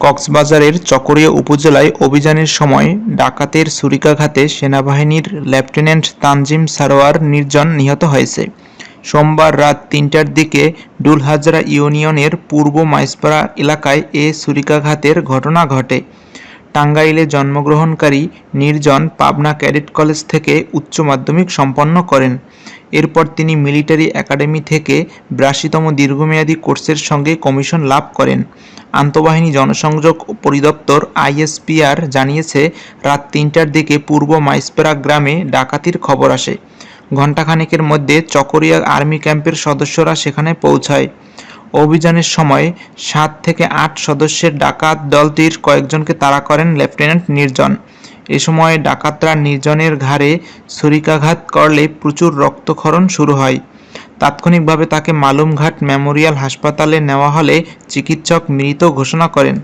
কক্সবাজারের চকরিয়া উপজেলায় অভিযানের সময় ডাকাতের ছুরিকাঘাতে সেনাবাহিনীর লেফটেন্যান্ট তানজিম সারোয়ার নির্জন নিহত হয়েছে। সোমবার রাত তিনটার দিকে ডুলহাজরা ইউনিয়নের পূর্ব মাইসপাড়া এলাকায় এ ছুরিকাঘাতের ঘটনা ঘটে। টাঙ্গাইলে জন্মগ্রহণকারী নির্জন পাবনা ক্যাডেট কলেজ থেকে উচ্চ মাধ্যমিক সম্পন্ন করেন। এরপর তিনি মিলিটারি একাডেমি থেকে বিরাশিতম দীর্ঘমেয়াদী কোর্সের সঙ্গে কমিশন লাভ করেন। আন্তঃবাহিনী জনসংযোগ পরিদপ্তর আইএসপিআর জানিয়েছে, রাত তিনটার দিকে পূর্ব মাইসপেরা গ্রামে ডাকাতির খবর আসে। ঘণ্টাখানেকের মধ্যে চকরিয়া আর্মি ক্যাম্পের সদস্যরা সেখানে পৌঁছায়। অভিযানের সময় সাত থেকে আট সদস্যের ডাকাত দলটির কয়েকজনকে তাড়া করেন লেফটেন্যান্ট নির্জন। এ সময় ডাকাতরা নির্জনের ঘাড়ে ছুরিকাঘাত করলে প্রচুর রক্তক্ষরণ শুরু হয়। তাৎক্ষণিকভাবে তাকে মালুমঘাট মেমোরিয়াল হাসপাতালে নেওয়া হলে চিকিৎসক মৃত ঘোষণা করেন।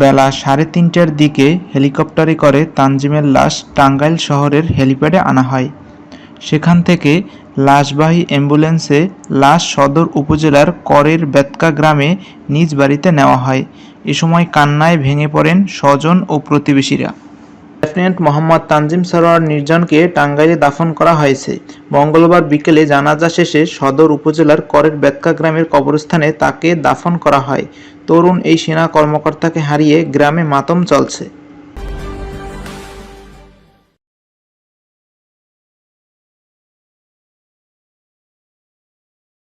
বেলা সাড়ে তিনটার দিকে হেলিকপ্টারে করে তানজিমের লাশ টাঙ্গাইল শহরের হেলিপ্যাডে আনা হয়। সেখান থেকে লাশবাহী অ্যাম্বুলেন্সে লাশ সদর উপজেলার করের বেতকা গ্রামে নিজ বাড়িতে নেওয়া হয়। এ সময় কান্নায় ভেঙে পড়েন স্বজন ও প্রতিবেশীরা। লেফটেন্যান্ট মোহাম্মদ তানজিম সরোয়ার নির্জনকে টাঙ্গাইলে দাফন করা হয়েছে। মঙ্গলবার বিকেলে জানাজা শেষে সদর উপজেলার করের বেতকা গ্রামের কবরস্থানে তাকে দাফন করা হয়। তরুণ এই সেনা কর্মকর্তাকে হারিয়ে গ্রামে মাতম চলছে।